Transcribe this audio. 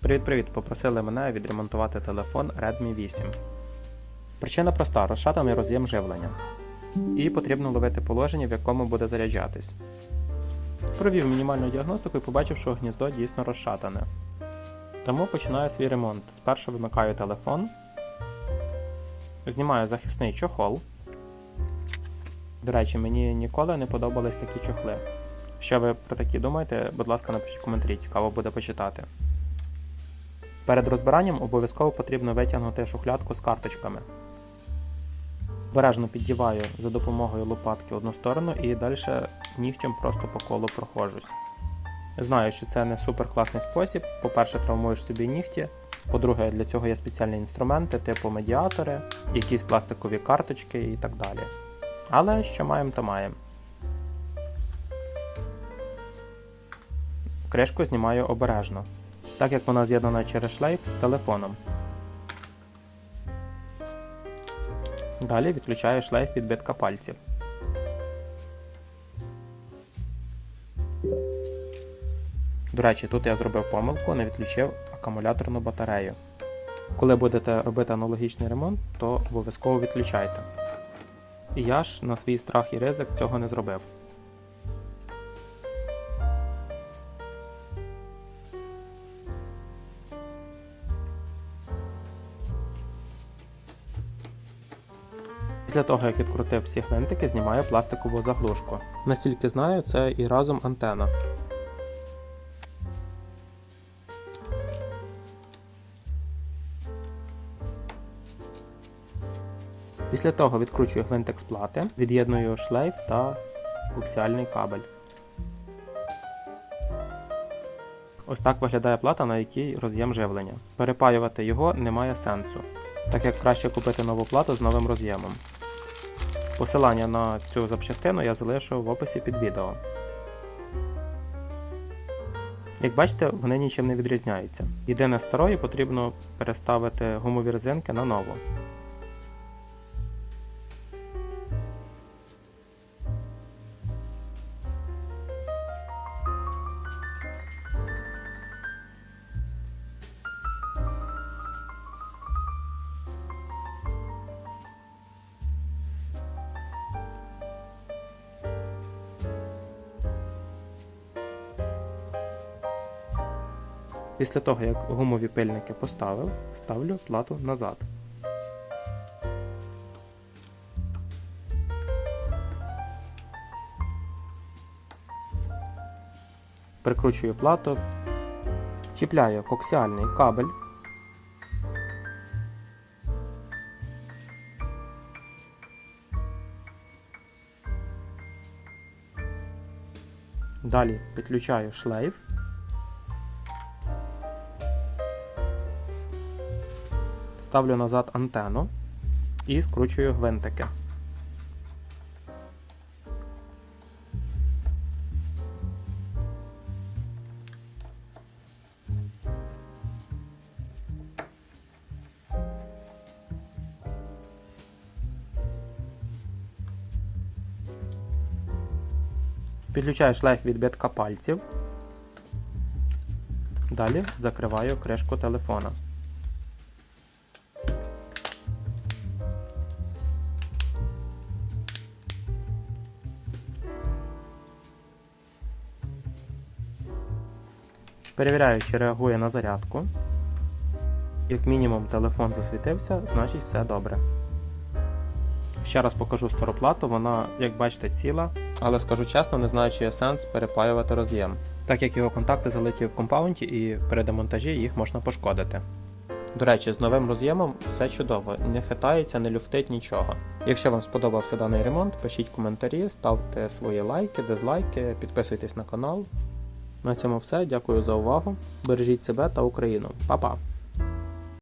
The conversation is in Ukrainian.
Привіт-привіт! Попросили мене відремонтувати телефон Redmi 8. Причина проста: розшатаний роз'єм живлення. І потрібно ловити положення, в якому буде заряджатись. Провів мінімальну діагностику і побачив, що гніздо дійсно розшатане. Тому починаю свій ремонт. Спершу вимикаю телефон, знімаю захисний чохол. До речі, мені ніколи не подобались такі чохли. Що ви про такі думаєте, будь ласка, напишіть в коментарі, цікаво буде почитати. Перед розбиранням обов'язково потрібно витягнути шухлядку з карточками. Обережно піддіваю за допомогою лопатки одну сторону і далі нігтем просто по колу проходжусь. Знаю, що це не супер класний спосіб. По-перше, травмуєш собі нігті. По-друге, для цього є спеціальні інструменти, типу медіатори, якісь пластикові карточки і так далі. Але що маємо, то маємо. Кришку знімаю обережно, так як вона з'єднана через шлейф з телефоном. Далі відключаю шлейф відбитка пальців. До речі, тут я зробив помилку, не відключив акумуляторну батарею. Коли будете робити аналогічний ремонт, то обов'язково відключайте. І я ж на свій страх і ризик цього не зробив. Після того, як відкрутив всі гвинтики, знімаю пластикову заглушку. Настільки знаю, це і разом антена. Після того відкручую гвинтик з плати, від'єдную шлейф та коксіальний кабель. Ось так виглядає плата, на якій роз'єм живлення. Перепаювати його немає сенсу, так як краще купити нову плату з новим роз'ємом. Посилання на цю запчастину я залишу в описі під відео. Як бачите, вони нічим не відрізняються. Єдине старої потрібно переставити гумові резинки на нову. Після того, як гумові пильники поставив, ставлю плату назад. Прикручую плату, чіпляю коксіальний кабель. Далі підключаю шлейф. Ставлю назад антенну і скручую гвинтики. Підключаю шлейф відбитка пальців. Далі закриваю кришку телефона. Перевіряю, чи реагує на зарядку. Як мінімум телефон засвітився, значить все добре. Ще раз покажу стару плату, вона, як бачите, ціла, але скажу чесно, не знаю, чи є сенс перепаювати роз'єм, так як його контакти залиті в компаунді і при демонтажі їх можна пошкодити. До речі, з новим роз'ємом все чудово, не хитається, не люфтить нічого. Якщо вам сподобався даний ремонт, пишіть коментарі, ставте свої лайки, дизлайки, підписуйтесь на канал. На цьому все. Дякую за увагу. Бережіть себе та Україну. Па-па!